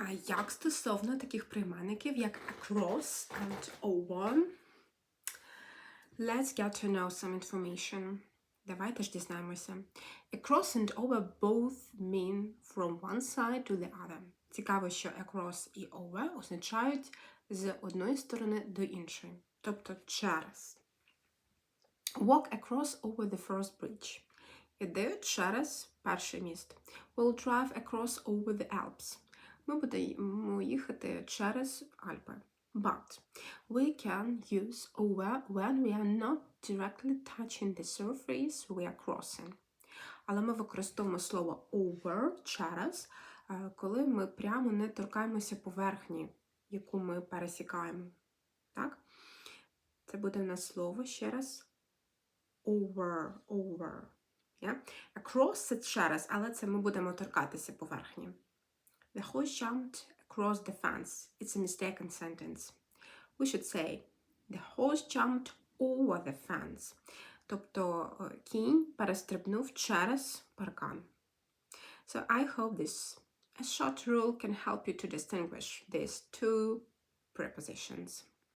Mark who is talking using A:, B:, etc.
A: А як стосовно таких прийменників, як across and over? Let's get to know some information. Давайте ж дізнаємося. Across and over both mean from one side to the other. Цікаво, що across і over означають з одної сторони до іншої, тобто через. Walk across over the first bridge. Іди через перший міст. We'll drive across over the Alps. Ми будемо їхати через Альпи. But we can use over when we are not directly touching the surface we are crossing. Але ми використовуємо слово over через, е, коли ми прямо не торкаємося поверхні, яку ми пересікаємо. Так? Це буде в нас слово ще раз. Over, over. Yeah? Across це через, але це ми будемо торкатися поверхні. The horse jumped across the fence. It's a mistaken sentence. We should say the horse jumped over the fence. Тобто е, кінь перестрибнув через паркан. So I hope this a short rule can help you to distinguish these two prepositions.